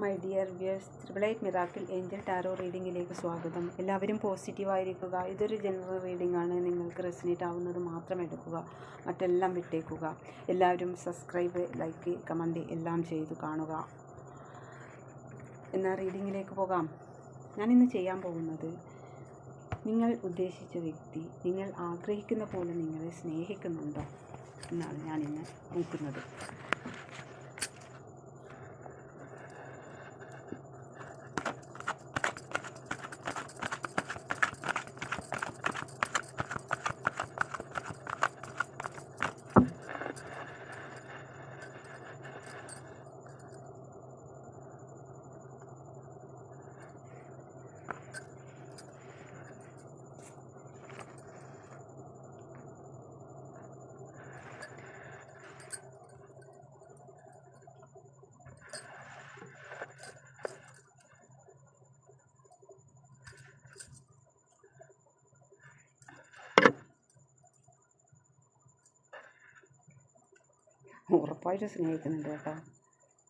My dear views ത്രിബിളൈറ്റ് miracle angel tarot റീഡിങ്ങിലേക്ക് സ്വാഗതം. എല്ലാവരും പോസിറ്റീവായിരിക്കുക. ഇതൊരു ജനറൽ റീഡിംഗ് ആണ് നിങ്ങൾക്ക് റെസിനേറ്റ് ആവുന്നത് മാത്രം എടുക്കുക. മറ്റെല്ലാം വിട്ടേക്കുക. എല്ലാവരും സബ്സ്ക്രൈബ് ലൈക്ക് കമന്റ് എല്ലാം ചെയ്തു കാണുക. എന്നാൽ റീഡിങ്ങിലേക്ക് പോകാം. ഞാനിന്ന് ചെയ്യാൻ പോകുന്നത് നിങ്ങൾ ഉദ്ദേശിച്ച വ്യക്തി നിങ്ങൾ ആഗ്രഹിക്കുന്ന പോലെ നിങ്ങളെ സ്നേഹിക്കുന്നുണ്ടോ? എന്നാണ് ഞാനിന്ന് നോക്കുന്നത്. ഉറപ്പായിട്ട് സ്നേഹിക്കുന്നുണ്ട് കേട്ടോ.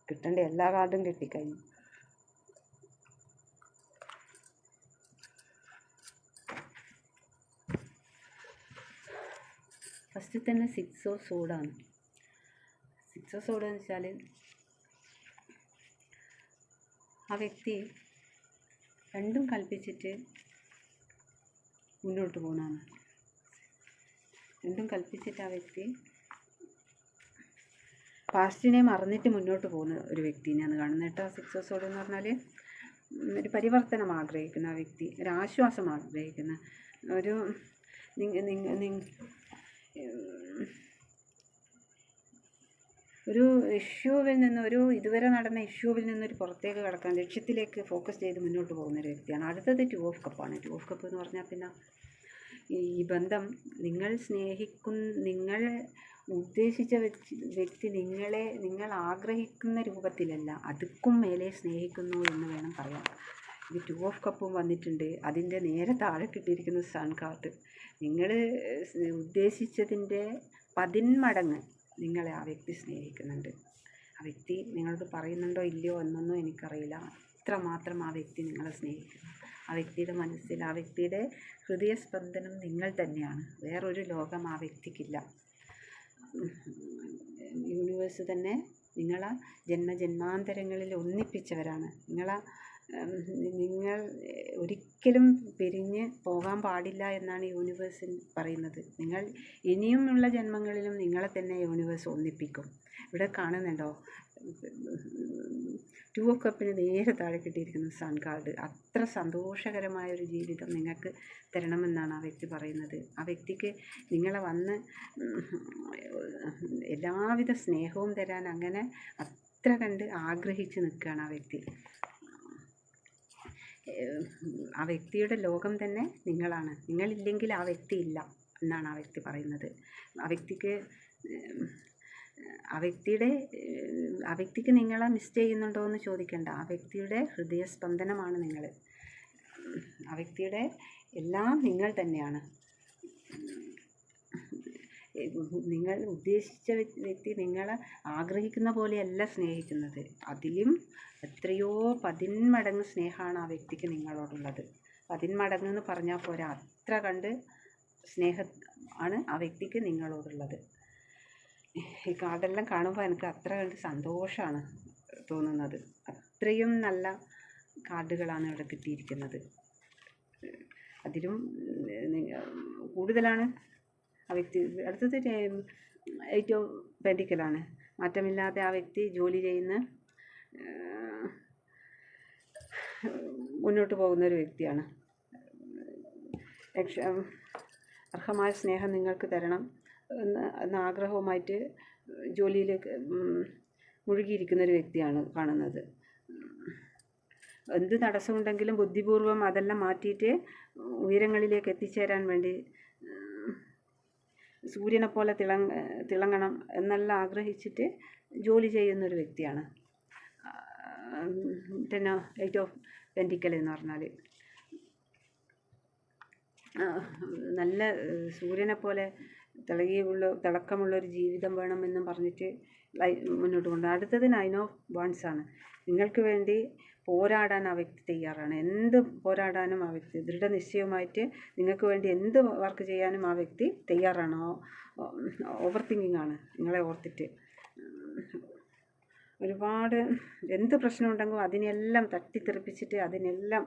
കിട്ടേണ്ട എല്ലാ കാർഡും കിട്ടിക്കഴിഞ്ഞു. ഫസ്റ്റ് തന്നെ സിക്സ് ഓഫ് സോഡാണ്. സിക്സ് ഓഫ് സോഡ് എന്ന് വെച്ചാൽ ആ വ്യക്തി രണ്ടും കൽപ്പിച്ചിട്ട് മുന്നോട്ട് പോകുന്നതാണ് രണ്ടും കൽപ്പിച്ചിട്ട് ആ വ്യക്തി പാസ്റ്റിനെ മറന്നിട്ട് മുന്നോട്ട് പോകുന്ന ഒരു വ്യക്തിനെയാണ് കാണുന്നത്. കേട്ടോ സിക്സ് ഓഫ് സോഡ് എന്ന് പറഞ്ഞാൽ ഒരു പരിവർത്തനം ആഗ്രഹിക്കുന്ന ആ വ്യക്തി ഒരു ആശ്വാസം ആഗ്രഹിക്കുന്ന ഒരു ഒരു ഇഷ്യൂവിൽ നിന്ന് ഒരു ഇതുവരെ നടന്ന ഇഷ്യൂവിൽ നിന്നൊരു പുറത്തേക്ക് കടക്കാൻ ലക്ഷ്യത്തിലേക്ക് ഫോക്കസ് ചെയ്ത് മുന്നോട്ട് പോകുന്ന ഒരു വ്യക്തിയാണ്. അടുത്തത് ടു ഓഫ് കപ്പാണ് ടു ഓഫ് കപ്പ് എന്ന് പറഞ്ഞാൽ പിന്നെ ഈ ബന്ധം നിങ്ങൾ സ്നേഹിക്കുന്ന നിങ്ങൾ ഉദ്ദേശിച്ച വ്യക്തി നിങ്ങളെ നിങ്ങൾ ആഗ്രഹിക്കുന്ന രൂപത്തിലല്ല അതുക്കും മേലെ സ്നേഹിക്കുന്നു എന്ന് വേണം പറയാൻ. ഇത് ടു ഓഫ് കപ്പും വന്നിട്ടുണ്ട്. അതിന്റെ നേരെ താഴെ കിട്ടിയിരിക്കുന്ന സൺ കാർഡ് നിങ്ങൾ ഉദ്ദേശിച്ചതിന്റെ പതിന്മടങ്ങ് നിങ്ങളെ ആ വ്യക്തി സ്നേഹിക്കുന്നുണ്ട്. ആ വ്യക്തി നിങ്ങളോട് പറയുന്നുണ്ടോ ഇല്ലയോ എന്നൊന്നും എനിക്കറിയില്ല. അത്രമാത്രം ആ വ്യക്തി നിങ്ങളെ സ്നേഹിക്കുന്നു. ആ വ്യക്തിയുടെ മനസ്സിൽ ആ വ്യക്തിയുടെ ഹൃദയസ്പന്ദനം നിങ്ങൾ തന്നെയാണ്. വേറൊരു ലോകം ആ വ്യക്തിക്കില്ല. യൂണിവേഴ്സ് തന്നെ നിങ്ങളെ ജന്മജന്മാന്തരങ്ങളിൽ ഒന്നിപ്പിച്ചവരാണ്. നിങ്ങളെ നിങ്ങൾ ഒരിക്കലും പിരിഞ്ഞ് പോകാൻ പാടില്ല എന്നാണ് യൂണിവേഴ്സിൽ പറയുന്നത്. നിങ്ങൾ ഇനിയുമുള്ള ജന്മങ്ങളിലും നിങ്ങളെ തന്നെ യൂണിവേഴ്സ് ഒന്നിപ്പിക്കും. ഇവിടെ കാണുന്നുണ്ടോ? ടു ഓഫ് കപ്പിന് നേരെ താഴെ കിട്ടിയിരിക്കുന്ന സൺ കാർഡ്. അത്ര സന്തോഷകരമായ ഒരു ജീവിതം നിങ്ങൾക്ക് തരണമെന്നാണ് ആ വ്യക്തി പറയുന്നത്. ആ വ്യക്തിക്ക് നിങ്ങളെ വന്ന് എല്ലാവിധ സ്നേഹവും തരാൻ അങ്ങനെ അത്ര കണ്ട് ആഗ്രഹിച്ച് നിൽക്കുകയാണ് ആ വ്യക്തി. ആ വ്യക്തിയുടെ ലോകം തന്നെ നിങ്ങളാണ്. നിങ്ങളില്ലെങ്കിൽ ആ വ്യക്തി ഇല്ല എന്നാണ് ആ വ്യക്തി പറയുന്നത്. ആ വ്യക്തിക്ക് ആ വ്യക്തിയുടെ ആ വ്യക്തിക്ക് നിങ്ങളെ മിസ് ചെയ്യുന്നുണ്ടോ എന്ന് ചോദിക്കേണ്ട. ആ വ്യക്തിയുടെ ഹൃദയസ്പന്ദനമാണ് നിങ്ങൾ. ആ വ്യക്തിയുടെ എല്ലാം നിങ്ങൾ തന്നെയാണ്. നിങ്ങൾ ഉദ്ദേശിച്ച വ്യക്തി നിങ്ങൾ ആഗ്രഹിക്കുന്ന പോലെയല്ല സ്നേഹിക്കുന്നത്. അതിലും എത്രയോ പതിന്മടങ്ങ് സ്നേഹമാണ് ആ വ്യക്തിക്ക് നിങ്ങളോടുള്ളത്. പതിന്മടങ്ങ് എന്ന് പറഞ്ഞാൽ പോരാ അത്ര കണ്ട് സ്നേഹ ആണ് ആ വ്യക്തിക്ക് നിങ്ങളോടുള്ളത്. ഈ കാർഡെല്ലാം കാണുമ്പോൾ എനിക്ക് അത്ര കണ്ട് സന്തോഷമാണ് തോന്നുന്നത്. അത്രയും നല്ല കാർഡുകളാണ് ഇവിടെ കിട്ടിയിരിക്കുന്നത്. അതിലും കൂടുതലാണ് ആ വ്യക്തി അടുത്തത് ഏറ്റവും പെൻഡിക്കലാണ് മാറ്റമില്ലാതെ ആ വ്യക്തി ജോലി ചെയ്യുന്ന മുന്നോട്ട് പോകുന്ന ഒരു വ്യക്തിയാണ് അർഹമായ സ്നേഹം നിങ്ങൾക്ക് തരണം എന്ന എന്ന ആഗ്രഹവുമായിട്ട് ജോലിയിലേക്ക് മുഴുകിയിരിക്കുന്ന ഒരു വ്യക്തിയാണ് കാണുന്നത്. എന്ത് തടസ്സമുണ്ടെങ്കിലും ബുദ്ധിപൂർവം അതെല്ലാം മാറ്റിയിട്ട് ഉയരങ്ങളിലേക്ക് എത്തിച്ചേരാൻ വേണ്ടി സൂര്യനെ പോലെ തിളങ്ങ തിളങ്ങണം എന്നെല്ലാം ആഗ്രഹിച്ചിട്ട് ജോലി ചെയ്യുന്നൊരു വ്യക്തിയാണ്. പിന്നെ എയ്റ്റ് ഓഫ് പെന്റിക്കൽ എന്ന് പറഞ്ഞാൽ നല്ല സൂര്യനെ പോലെ തിളകിയുള്ള തിളക്കമുള്ള ഒരു ജീവിതം വേണമെന്നും പറഞ്ഞിട്ട് മുന്നോട്ട് കൊണ്ടുപോകുന്നത് അടുത്തത് നൈൻ ഓഫ് വൺസ് ആണ്. നിങ്ങൾക്ക് വേണ്ടി പോരാടാൻ ആ വ്യക്തി തയ്യാറാണ്. എന്ത് പോരാടാനും ആ വ്യക്തി ദൃഢനിശ്ചയമായിട്ട് നിങ്ങൾക്ക് വേണ്ടി എന്ത് വർക്ക് ചെയ്യാനും ആ വ്യക്തി തയ്യാറാണ്. ഓവർ തിങ്കിങ് ആണ്. നിങ്ങളെ ഓർത്തിട്ട്. ഒരുപാട് എന്ത് പ്രശ്നമുണ്ടെങ്കിലും അതിനെല്ലാം തട്ടിത്തെറിപ്പിച്ചിട്ട് അതിനെല്ലാം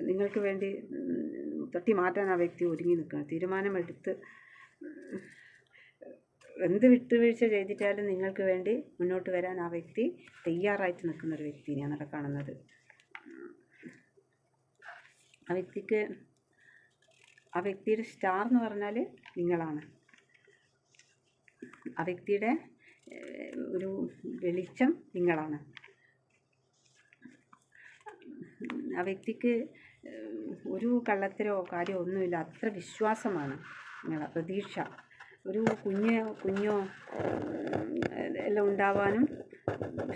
നിങ്ങൾക്ക് വേണ്ടി തട്ടി മാറ്റാൻ ആ വ്യക്തി ഒരുങ്ങി നിൽക്കണം തീരുമാനമെടുത്ത് എന്ത് വിട്ടുവീഴ്ച ചെയ്തിട്ടാലും നിങ്ങൾക്ക് വേണ്ടി മുന്നോട്ട് വരാൻ ആ വ്യക്തി തയ്യാറായിട്ട് നിൽക്കുന്ന ഒരു വ്യക്തിനെയാണ് അവിടെ കാണുന്നത്. ആ വ്യക്തിക്ക് ആ വ്യക്തിയുടെ സ്റ്റാർ എന്ന് പറഞ്ഞാൽ നിങ്ങളാണ്. ആ വ്യക്തിയുടെ ഒരു വെളിച്ചം നിങ്ങളാണ്. ആ വ്യക്തിക്ക് ഒരു കള്ളത്തരോ കാര്യമോ ഒന്നുമില്ല. അത്ര വിശ്വാസമാണ് നിങ്ങളെ പ്രതീക്ഷ. ഒരു കുഞ്ഞ് കുഞ്ഞോ എല്ലാം ഉണ്ടാവാനും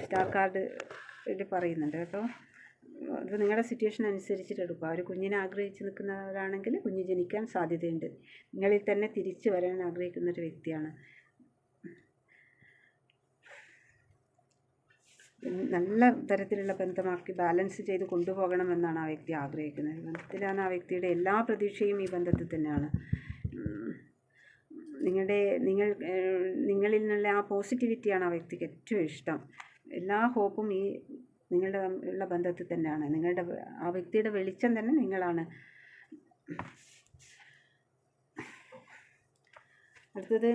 സ്റ്റാർ കാർഡ് പറയുന്നുണ്ട് കേട്ടോ. അത് നിങ്ങളുടെ സിറ്റുവേഷൻ അനുസരിച്ചിട്ട് എടുക്കുക. ഒരു കുഞ്ഞിനെ ആഗ്രഹിച്ച് നിൽക്കുന്നവരാണെങ്കിൽ കുഞ്ഞ് ജനിക്കാൻ സാധ്യതയുണ്ട്. നിങ്ങളിൽ തന്നെ തിരിച്ചു വരാൻ ആഗ്രഹിക്കുന്ന ഒരു വ്യക്തിയാണ്. നല്ല തരത്തിലുള്ള ബന്ധമാക്കി ബാലൻസ് ചെയ്ത് കൊണ്ടുപോകണമെന്നാണ് ആ വ്യക്തി ആഗ്രഹിക്കുന്നത്. ബന്ധത്തിലാണ് ആ വ്യക്തിയുടെ എല്ലാ പ്രതീക്ഷയും ഈ ബന്ധത്തിൽ തന്നെയാണ്. നിങ്ങളുടെ നിങ്ങൾ നിങ്ങളിൽ നിന്നുള്ള ആ പോസിറ്റിവിറ്റിയാണ് ആ വ്യക്തിക്ക് ഏറ്റവും ഇഷ്ടം. എല്ലാ ഹോപ്പും ഈ നിങ്ങളുടെ ഉള്ള ബന്ധത്തിൽ തന്നെയാണ്. നിങ്ങളുടെ ആ വ്യക്തിയുടെ വെളിച്ചം തന്നെ നിങ്ങളാണ്. അടുത്തത്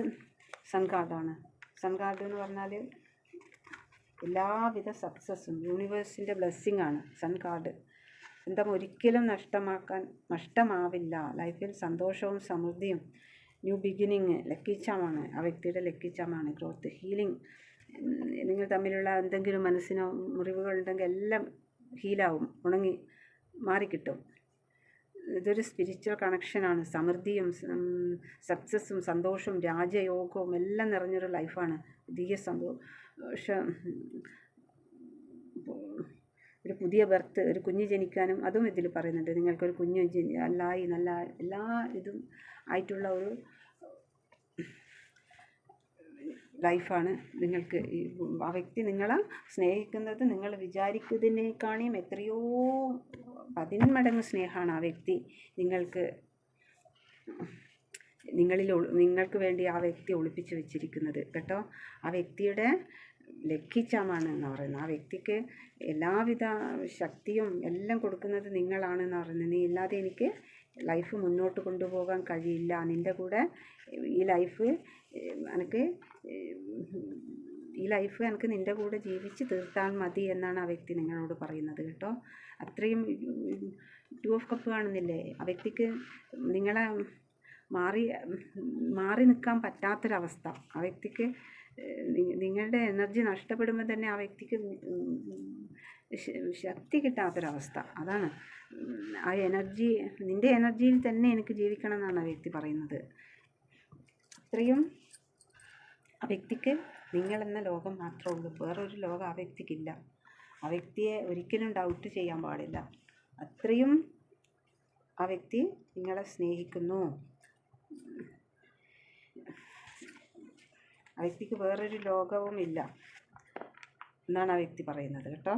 സൺ കാർഡ് എന്ന് പറഞ്ഞാൽ എല്ലാവിധ സക്സസ്സും യൂണിവേഴ്സിന്റെ ബ്ലെസ്സിങ് ആണ് സൺ കാർഡ് ഒരിക്കലും നഷ്ടമാക്കാൻ നഷ്ടമാവില്ല. ലൈഫിൽ സന്തോഷവും സമൃദ്ധിയും ന്യൂ ബിഗിനിങ് ലക്കിച്ചാമാണ്. ആ വ്യക്തിയുടെ ലക്കിച്ചാമാണ്. ഗ്രോത്ത് ഹീലിംഗ് നിങ്ങൾ തമ്മിലുള്ള എന്തെങ്കിലും മനസ്സിനോ മുറിവുകളുണ്ടെങ്കിൽ എല്ലാം ഹീലാവും ഉണങ്ങി മാറിക്കിട്ടും. ഇതൊരു സ്പിരിച്വൽ കണക്ഷനാണ് സമൃദ്ധിയും സക്സസ്സും സന്തോഷവും രാജയോഗവും എല്ലാം നിറഞ്ഞൊരു ലൈഫാണ് പുതിയ സന്തോഷം ഒരു പുതിയ ബർത്ത് ഒരു കുഞ്ഞ് ജനിക്കാനും അതും ഇതിൽ പറയുന്നുണ്ട്. നിങ്ങൾക്കൊരു കുഞ്ഞ് അല്ലായി നല്ല എല്ലാ ഇതും ആയിട്ടുള്ള ഒരു ലൈഫാണ്. നിങ്ങൾക്ക് ആ വ്യക്തി നിങ്ങളെ സ്നേഹിക്കുന്നത് നിങ്ങൾ വിചാരിക്കുന്നതിനേക്കാളും എത്രയോ പതിന്മടങ്ങ് സ്നേഹമാണ് ആ വ്യക്തി. നിങ്ങൾക്ക് നിങ്ങളിൽ നിങ്ങൾക്ക് വേണ്ടി ആ വ്യക്തി ഒളിപ്പിച്ച് വെച്ചിരിക്കുന്നത്. കേട്ടോ? ആ വ്യക്തിയുടെ ലക്കിച്ചാമാണ് എന്ന് പറയുന്നത്. ആ വ്യക്തിക്ക് എല്ലാവിധ ശക്തിയും എല്ലാം കൊടുക്കുന്നത് നിങ്ങളാണെന്ന് പറയുന്നത്. നീ ഇല്ലാതെ എനിക്ക് ലൈഫ് മുന്നോട്ട് കൊണ്ടുപോകാൻ കഴിയില്ല. നിന്റെ കൂടെ ഈ ലൈഫ് എനിക്ക് ഈ ലൈഫ് എനിക്ക് നിന്റെ കൂടെ ജീവിച്ച് തീർത്താൽ മതി എന്നാണ് ആ വ്യക്തി നിങ്ങളോട് പറയുന്നത് കേട്ടോ. അത്രയും ടു ഓഫ് കപ്പ് കാണുന്നില്ലേ? ആ വ്യക്തിക്ക് നിങ്ങളെ മാറി മാറി നിൽക്കാൻ പറ്റാത്തൊരവസ്ഥ. ആ വ്യക്തിക്ക് നിങ്ങളുടെ എനർജി നഷ്ടപ്പെടുമ്പോൾ തന്നെ ആ വ്യക്തിക്ക് ശക്തി കിട്ടാത്തൊരവസ്ഥ. അതാണ്. ആ എനർജി നിന്റെ എനർജിയിൽ തന്നെ എനിക്ക് ജീവിക്കണം എന്നാണ് ആ വ്യക്തി പറയുന്നത്. അത്രയും ആ വ്യക്തിക്ക് നിങ്ങളെന്ന ലോകം മാത്രമേ ഉള്ളൂ. വേറൊരു ലോകം ആ വ്യക്തിക്കില്ല. ആ വ്യക്തിയെ ഒരിക്കലും ഡൗട്ട് ചെയ്യാൻ പാടില്ല. അത്രയും ആ വ്യക്തി നിങ്ങളെ സ്നേഹിക്കുന്നു. ആ വ്യക്തിക്ക് വേറൊരു ലോകവും ഇല്ല എന്നാണ് ആ വ്യക്തി പറയുന്നത് കേട്ടോ.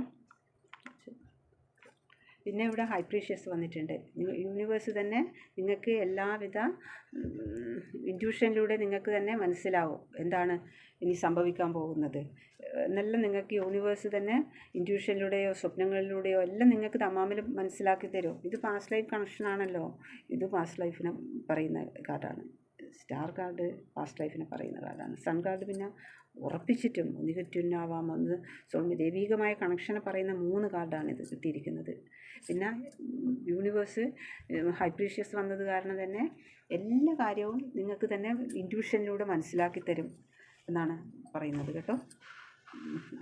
പിന്നെ ഇവിടെ ഹൈപ്രീഷ്യസ് വന്നിട്ടുണ്ട്. യൂണിവേഴ്സ് തന്നെ നിങ്ങൾക്ക് എല്ലാവിധ ഇന്റ്യൂഷനിലൂടെ നിങ്ങൾക്ക് തന്നെ മനസ്സിലാവും എന്താണ് ഇനി സംഭവിക്കാൻ പോകുന്നത്. എന്നെല്ലാം നിങ്ങൾക്ക് യൂണിവേഴ്സ് തന്നെ ഇന്റ്യൂഷനിലൂടെയോ സ്വപ്നങ്ങളിലൂടെയോ എല്ലാം നിങ്ങൾക്ക് തമാമിൽ മനസ്സിലാക്കി തരും. ഇത് പാസ്റ്റ് ലൈഫ് കണക്ഷനാണല്ലോ ഇത് പാസ്റ്റ് ലൈഫിനെ പറയുന്ന കാർഡാണ്. സ്റ്റാർ കാർഡ് പാസ്റ്റ് ലൈഫിനെ പറയുന്ന കാർഡാണ്. സൺ കാർഡ് പിന്നെ ഉറപ്പിച്ചിട്ടും ഒന്നുകിട്ടുന്നാവാം സ്വാമി ദൈവീകമായ കണക്ഷനെ പറയുന്ന മൂന്ന് കാർഡാണ് ഇത് കിട്ടിയിരിക്കുന്നത്. പിന്നെ യൂണിവേഴ്സ് ഹൈപ്രീഷ്യസ് വന്നത് കാരണം തന്നെ എല്ലാ കാര്യവും നിങ്ങൾക്ക് തന്നെ ഇന്റ്യൂഷനിലൂടെ മനസ്സിലാക്കി തരും എന്നാണ് പറയുന്നത് കേട്ടോ.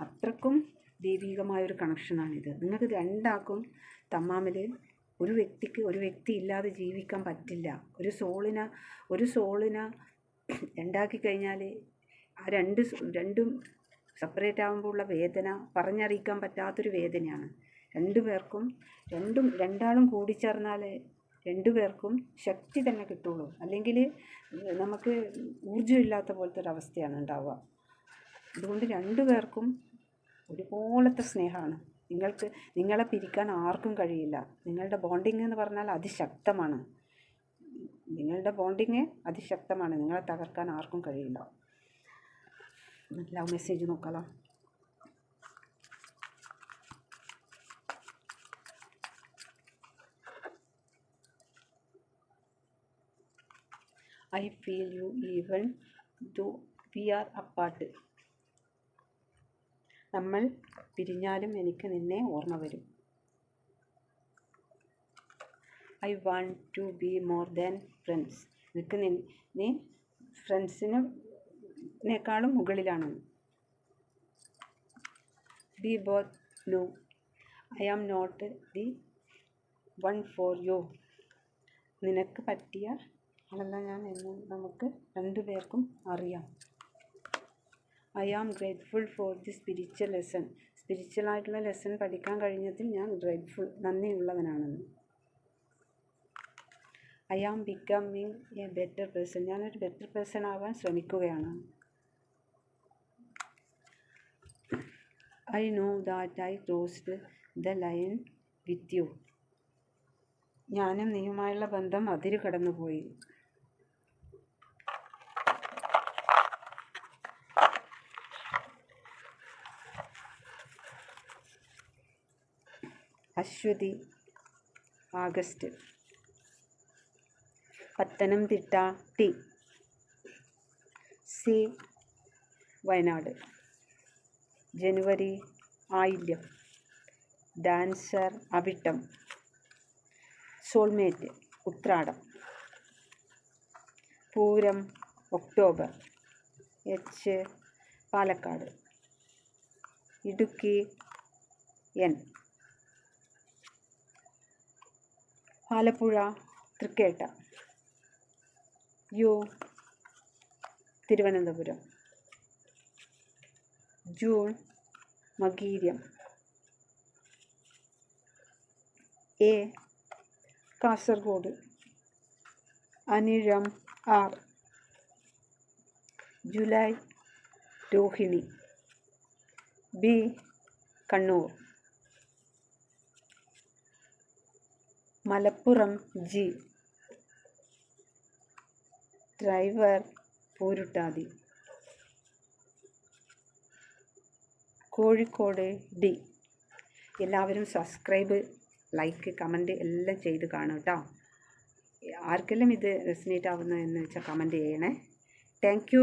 അത്രക്കും ദൈവികമായൊരു കണക്ഷനാണിത്. നിങ്ങൾക്ക് രണ്ടാക്കും തമ്മാമിൽ ഒരു വ്യക്തിക്ക് ഒരു വ്യക്തി ഇല്ലാതെ ജീവിക്കാൻ പറ്റില്ല. ഒരു സോളിന ഒരു സോളിന ഉണ്ടാക്കി കഴിഞ്ഞാൽ ആ രണ്ട് രണ്ടും സെപ്പറേറ്റ് ആകുമ്പോൾ ഉള്ള വേദന പറഞ്ഞറിയിക്കാൻ പറ്റാത്തൊരു വേദനയാണ്. രണ്ടു പേർക്കും രണ്ടും രണ്ടാളും കൂടിച്ചേർന്നാൽ രണ്ടു പേർക്കും ശക്തി തന്നെ കിട്ടുള്ളൂ. അല്ലെങ്കിൽ നമുക്ക് ഊർജമില്ലാത്ത പോലത്തെ ഒരു അവസ്ഥയാണ് ഉണ്ടാവുക. അതുകൊണ്ട് രണ്ടു പേർക്കും ഒരുപോലത്തെ സ്നേഹമാണ്. നിങ്ങൾക്ക് നിങ്ങളെ പിരിക്കാൻ ആർക്കും കഴിയില്ല. നിങ്ങളുടെ ബോണ്ടിങ് എന്ന് പറഞ്ഞാൽ അതിശക്തമാണ്. നിങ്ങളുടെ ബോണ്ടിങ് അതിശക്തമാണ്. നിങ്ങളെ തകർക്കാൻ ആർക്കും കഴിയില്ല. ലവ് മെസ്സേജ് നോക്കാലോ I feel you even though we are apart നമ്മൾ പിരിഞ്ഞാലും എനിക്ക് നിന്നെ ഓർമ്മ വരും. I want to be more than friends നിനക്ക് നി- നീ ഫ്രണ്ട്സിനേക്കാളും മുകളിലാണ്. We both know I am not the one for you നിനക്ക് പറ്റിയ ആളല്ല ഞാൻ എന്ന് നമുക്ക് രണ്ടുപേർക്കും അറിയാം. I am grateful for the spiritual lesson spiritual ആയിട്ടുള്ള ലെസൺ പഠിക്കാൻ കഴിഞ്ഞതിൽ ഞാൻ grateful നന്ദിയുള്ളവനാണെന്ന്. I am becoming a better person ഞാനൊരു ബെറ്റർ പേഴ്സൺ ആവാൻ ശ്രമിക്കുകയാണ്. I know that I crossed the line with you. ഞാനും നീയുമായുള്ള ബന്ധം അതിര് കടന്നുപോയി Ashwathi August. Pathanamthitta T. C. Wayanad. January Ayilyam. Dancer Avittam. Soulmate Uthradam. Pooram October. H Palakkad. Idukki N. Alappuzha Thrikketta. U. Thiruvananthapuram. June Makayiram. A. Kasaragod. Anizham R. July Rohini. B. Kannur. Malappuram G. Driver Pooruruttathi. Kozhikode D. എല്ലാവരും subscribe like comment എല്ലാം ചെയ്ത് കാണും കേട്ടോ ആർക്കെല്ലാം ഇത് resonate ആവുന്നു എന്ന് വെച്ചാൽ comment ചെയ്യണേ. താങ്ക്